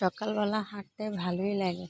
সকালবেলা হাঁটতে ভালোই লাগে।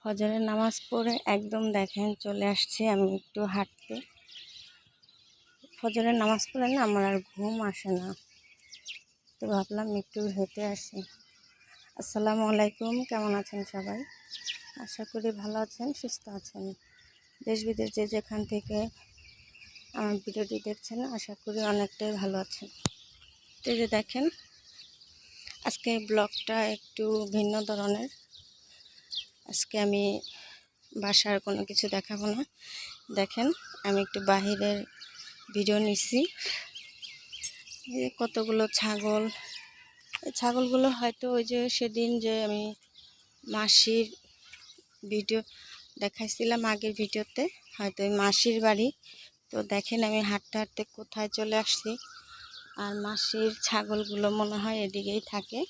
ফজরের নামাজ পড়ে একদম দেখেন চলে আসছি আমি একটু হাঁটতে। ফজরের নামাজ পড়ে না আমার আর ঘুম আসে না। তো ভাবলাম একটু হেঁটে আসি। আসসালামু আলাইকুম, কেমন আছেন সবাই? আশা করি ভালো আছেন, সুস্থ আছেন। দেশ বিদেশ যে যেখান থেকে আমার ভিডিওটি দেখছেন, আশা করি অনেকটাই ভালো আছেন। তো যে দেখেন আজকে ব্লগটা একটু ভিন্ন ধরনের। আজকে আমি বাসার কোনো কিছু দেখাবো না। দেখেন, আমি একটু বাহিরের ভিডিও নিছি কতগুলো ছাগল। ছাগলগুলো হয়তো ওই যে সেদিন যে আমি মাসির ভিডিও দেখাইছিলাম আগের ভিডিওতে, হয়তো ওই মাসির বাড়ি। তো দেখেন আমি হাঁটতে হাঁটতে কোথায় চলে আসছি। আর মাসির ছাগলগুলো মনে হয় এদিকেই থাকে।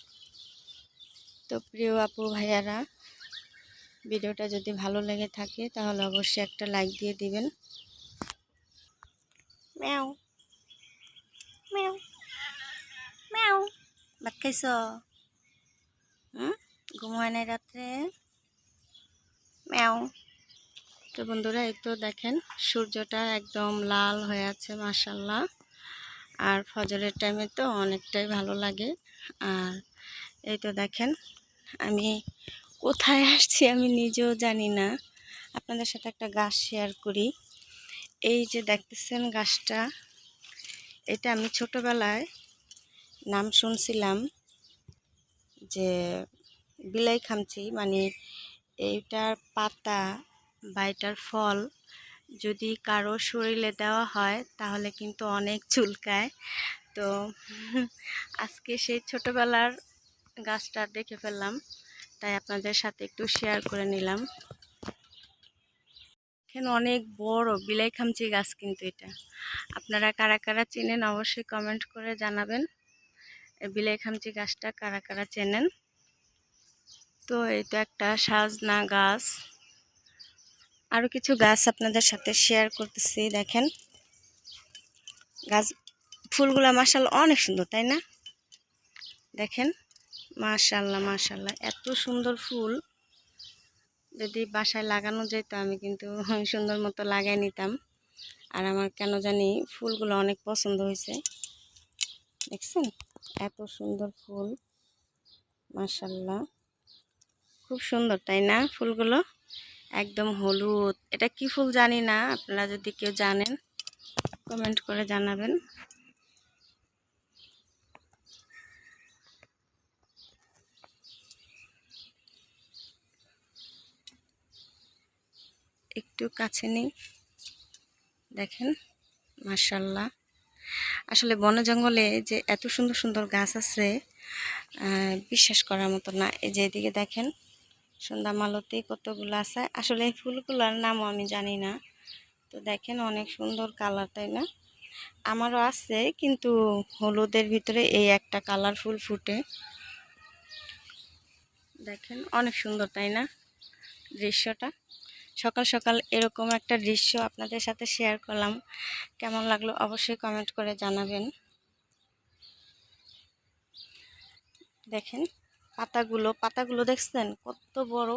তো প্রিয় আপু ভাইয়ারা ভিডিওটা যদি ভালো লেগে থাকে তাহলে অবশ্যই একটা লাইক দিয়ে দিবেন। ম্যাও। ম্যাও। ম্যাও। ভাত খাইছ? হুম? ঘুমায় নাই রাত্রে? ম্যাও। তো বন্ধুরা এই তো দেখেন সূর্যটা একদম লাল হয়ে আছে মাসাল্লাহ আর ফজরের টাইমে তো অনেকটাই ভালো লাগে। আর এই তো দেখেন, আমি কোথায় আসছি আমি নিজেও জানি না। আপনাদের সাথে একটা গাছ শেয়ার করি। এই যে দেখতেছেন গাছটা, এটা আমি ছোটবেলায় নাম শুনছিলাম যে বিলাই খামচি মানে এইটার পাতা বা এটার ফল যদি কারও শরীরে দেওয়া হয়, তাহলে কিন্তু অনেক চুলকায়। তো আজকে সেই ছোটবেলার গাছটা দেখে ফেললাম, তাই আপনাদের সাথে একটু শেয়ার করে নিলাম। এখানে অনেক বড় বিলাই খামচি গাছ কিন্তু এটা। আপনারা কারা কারা চেনেন অবশ্যই কমেন্ট করে জানাবেন। বিলাই খামচি গাছটা কারা কারা চেনেন? তো এটা একটা সাজনা গাছ। আরও কিছু গাছ আপনাদের সাথে শেয়ার করতেছি, দেখেন। গাছ, ফুলগুলা মাসাল অনেক সুন্দর, তাই না? দেখেন মাশাল্লাহ মাশাল্লাহ এত সুন্দর ফুল। যদি বাসায় লাগানো যেত, আমি কিন্তু সুন্দর মতো লাগাই নিতাম। আর আমার কেন জানি ফুলগুলো অনেক পছন্দ হয়েছে। দেখছেন? এত সুন্দর ফুল মাশাল্লাহ খুব সুন্দর, তাই না, ফুলগুলো? একদম হলুদ। এটা কি ফুল জানি না, আপনারা যদি কেউ জানেন কমেন্ট করে জানাবেন। একটু কাছে নেই, দেখেন মার্শাল্লাহ আসলে বন জঙ্গলে যে এত সুন্দর সুন্দর গাছ আছে বিশ্বাস করার মতো না। এই যে এদিকে দেখেন সন্ধ্যা মালতি কতগুলো আছে? আসলে এই ফুলগুলোর নামও আমি জানি না। তো দেখেন অনেক সুন্দর কালার, তাই না? আমারও আছে, কিন্তু হলুদের ভিতরে এই একটা কালার ফুল ফুটে। দেখেন, অনেক সুন্দর, তাই না? দৃশ্যটা। সকাল সকাল এরকম একটা দৃশ্য আপনাদের সাথে শেয়ার করলাম। কেমন লাগল অবশ্যই কমেন্ট করে জানাবেন। দেখেন পাতাগুলো পাতাগুলো দেখছেন? কত বড়।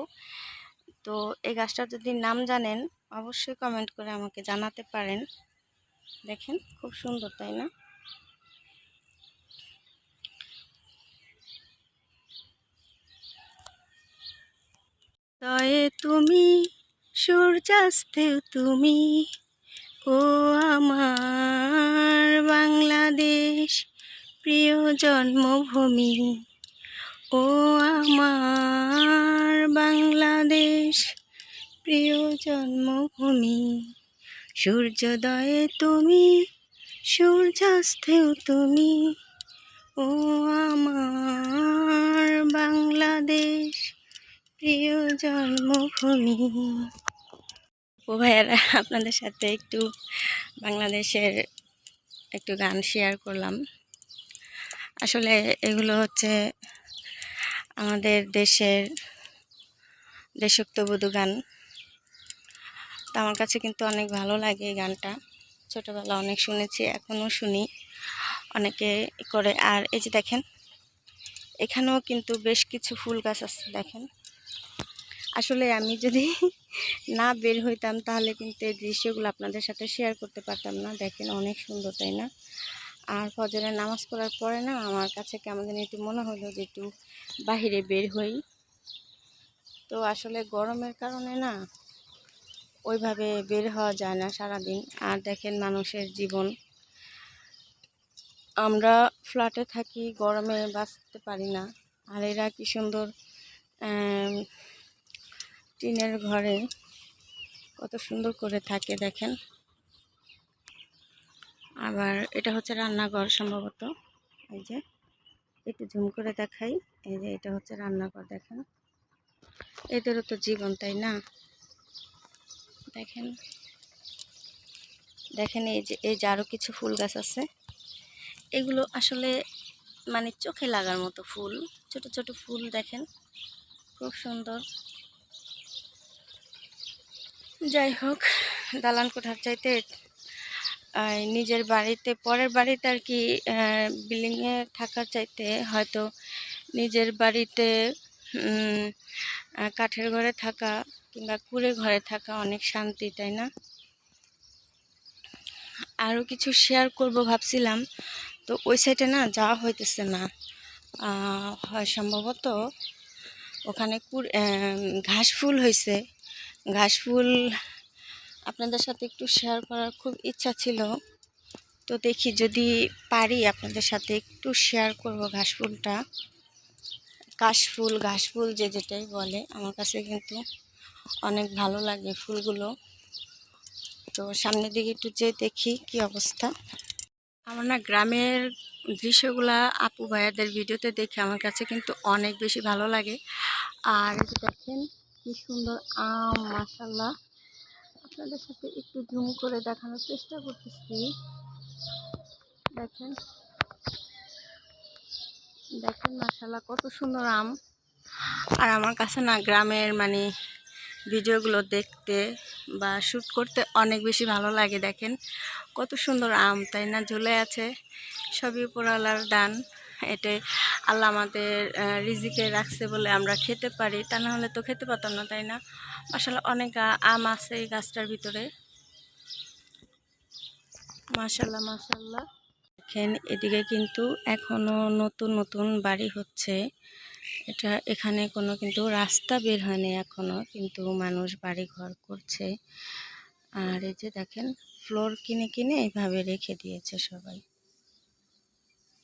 তো এই গাছটার যদি নাম জানেন, অবশ্যই কমেন্ট করে আমাকে জানাতে পারেন। দেখেন, খুব সুন্দর, তাই না? তয়ে তুমি, সূর্যাস্তেও তুমি, ও আমার বাংলাদেশ প্রিয় জন্মভূমি। ও আমার বাংলাদেশ, প্রিয় জন্মভূমি, সূর্যোদয়ে তুমি, সূর্যাস্তেও তুমি। ও আমার বাংলাদেশ, প্রিয় জন্মভূমি। ও ভাইয়ারা, আপনাদের সাথে একটু বাংলাদেশের একটু গান শেয়ার করলাম। আসলে এগুলো হচ্ছে আমাদের দেশের দেশোক্তবোধ গান। তা আমার কাছে কিন্তু অনেক ভালো লাগে এই গানটা। ছোটোবেলা অনেক শুনেছি, এখনও শুনি অনেকে করে। আর এই যে দেখেন, এখানেও কিন্তু বেশ কিছু ফুল গাছ আছে দেখেন। আসলে আমি যদি না বের হইতাম তাহলে কিন্তু এই দৃশ্যগুলো আপনাদের সাথে শেয়ার করতে পারতাম না। দেখেন অনেক সুন্দর, তাই না? আর ফজরের নামাজ পড়ার পরে না আমার কাছে কেমন যেন একটু মনে হলো যে একটু বাহিরে বের হই। তো আসলে গরমের কারণে না ওইভাবে বের হওয়া যায় না সারাদিন। আর দেখেন মানুষের জীবন। আমরা ফ্ল্যাটে থাকি, গরমে বাঁচতে পারি না। আর এরা কি সুন্দর টিনের ঘরে কত সুন্দর করে থাকে দেখেন। আবার এটা হচ্ছে রান্নাঘর সম্ভবত। এই যে, একটু ঝুম করে দেখাই। এই যে, এটা হচ্ছে রান্নাঘর, দেখেন। এদেরও তো জীবন, তাই না? দেখেন। দেখেন, এই যে এই যে আরও কিছু ফুল গাছ আছে। এগুলো আসলে মানে চোখে লাগার মতো ফুল। ছোট ছোট ফুল, দেখেন। খুব সুন্দর। যাই হোক, দালান কোঠার চাইতে নিজের বাড়িতে, পরের বাড়িতে আর কি বিল্ডিংয়ে থাকার চাইতে হয়তো নিজের বাড়িতে কাঠের ঘরে থাকা কিংবা কুড়ে ঘরে থাকা অনেক শান্তি, তাই না? আরও কিছু শেয়ার করব ভাবছিলাম। তো ওই সাইডে না যাওয়া হইতেছে না। হয় সম্ভবত ওখানে ঘাস ফুল হয়েছে ঘাস ফুল আপনাদের সাথে একটু শেয়ার করার খুব ইচ্ছা ছিল। তো দেখি যদি পারি আপনাদের সাথে একটু শেয়ার করব ঘাস ফুলটা কাশফুল ঘাস ফুল যে যেটাই বলে, আমার কাছে কিন্তু অনেক ভালো লাগে ফুলগুলো। তো সামনের দিকে একটু যেয়ে দেখি কি অবস্থা। আমার না গ্রামের দৃশ্যগুলা আপু ভাইয়াদের ভিডিওতে দেখে আমার কাছে কিন্তু অনেক বেশি ভালো লাগে। আর দেখেন কি সুন্দর আম মাসাল্লাহ আপনাদের সাথে একটু জুম করে দেখানোর চেষ্টা করতেছি। দেখেন। দেখেন মাসাল্লাহ কত সুন্দর আম। আর আমার কাছে না গ্রামের মানে ভিডিওগুলো দেখতে বা শ্যুট করতে অনেক বেশি ভালো লাগে, দেখেন। কত সুন্দর আম, তাই না? ঝুলে আছে, সবই উপরওয়ালার দান। এটাই আল্লাহ আমাদের রিজিকে রাখছে বলে আমরা খেতে পারি। তা না হলে তো খেতে পারতাম না, তাই না? আসলে অনেক আম আছে এই গাছটার ভিতরে। মাশাল্লাহ মাশাল্লাহ দেখেন, এদিকে কিন্তু এখনও নতুন নতুন বাড়ি হচ্ছে। এটা এখানে কোনো কিন্তু রাস্তা বের হয়নি এখনও, কিন্তু মানুষ বাড়ি ঘর করছে। আর এই যে দেখেন, ফ্লোর কিনে কিনে এইভাবে রেখে দিয়েছে সবাই।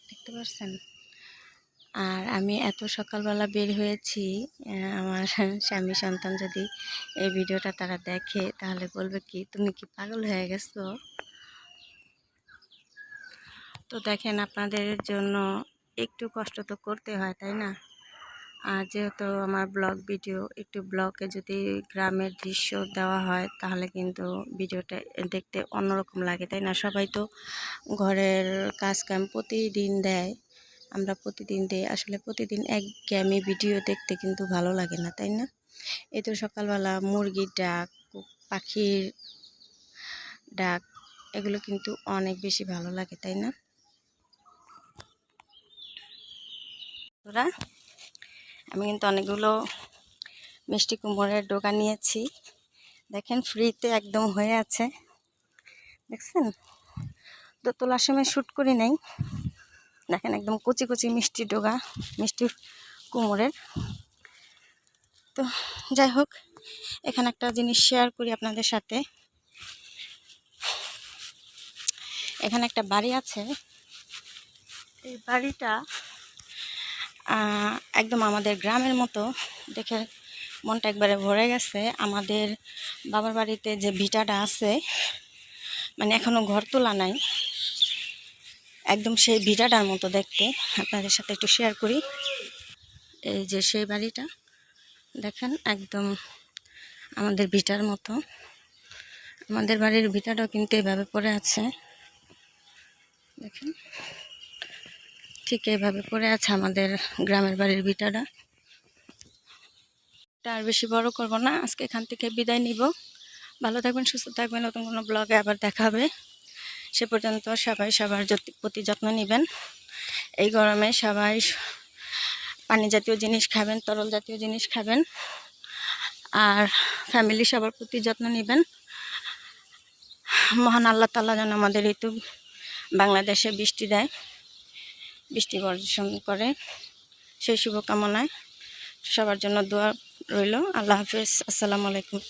দেখতে পাচ্ছেন আর আমি এত সকালবেলা বের হয়েছি আমার স্বামী সন্তান যদি এই ভিডিওটা তারা দেখে, তাহলে বলবে কি, তুমি কি পাগল হয়ে গেছো? তো দেখেন, আপনাদের জন্য একটু কষ্ট তো করতে হয়, তাই না? আর যেহেতু আমার ব্লগ ভিডিও, একটু ব্লগে যদি গ্রামের দৃশ্য দেওয়া হয়, তাহলে কিন্তু ভিডিওটা দেখতে অন্যরকম লাগে, তাই না? সবাই তো ঘরের কাজ কাম প্রতিদিন দেয়। আমরা প্রতিদিন দিই। আসলে প্রতিদিন এক গ্যামে ভিডিও দেখতে কিন্তু ভালো লাগে না, তাই না? এই তো সকালবেলা মুরগির ডাক, পাখির ডাক, এগুলো কিন্তু অনেক বেশি ভালো লাগে, তাই না? তোরা আমি কিন্তু অনেকগুলো মিষ্টি কুমড়োর ডোকা নিয়েছি। দেখেন, ফ্রিতে একদম হয়ে আছে। দেখছেন? তো তোলার সময় শ্যুট করি নাই। দেখেন একদম কুচি কুচি মিষ্টি ডোগা, মিষ্টি কুমড়ের তো যাই হোক, এখানে একটা জিনিস শেয়ার করি আপনাদের সাথে। এখানে একটা বাড়ি আছে। এই বাড়িটা একদম আমাদের গ্রামের মতো। দেখে মনটা একবারে ভরে গেছে। আমাদের বাবার বাড়িতে যে ভিটাটা আছে মানে এখনও ঘর তোলা নাই। একদম সেই ভিটাটার মতো দেখতে। আপনাদের সাথে একটু শেয়ার করি। এই যে সেই বাড়িটা, দেখেন একদম আমাদের ভিটার মতো। আমাদের বাড়ির ভিটাটাও কিন্তু এভাবে পড়ে আছে। দেখেন, ঠিক এইভাবে পড়ে আছে আমাদের গ্রামের বাড়ির ভিটাটা আর বেশি বড় করব না, আজকে এখান থেকে বিদায় নিব। ভালো থাকবেন, সুস্থ থাকবেন। নতুন কোনো ব্লগে আবার দেখা হবে। সে পর্যন্ত সবাই সবার প্রতি যত্ন নেবেন। এই গরমে সবাই পানি জাতীয় জিনিস খাবেন, তরল জাতীয় জিনিস খাবেন। আর ফ্যামিলি সবার প্রতি যত্ন নেবেন। মহান আল্লাহ তালা যেন আমাদের ঋতু বাংলাদেশে বৃষ্টি দেয়, বৃষ্টি বর্ষণ করে। সেই শুভকামনায় সবার জন্য দোয়া রইল। আল্লাহ হাফিজ। আসসালামু আলাইকুম।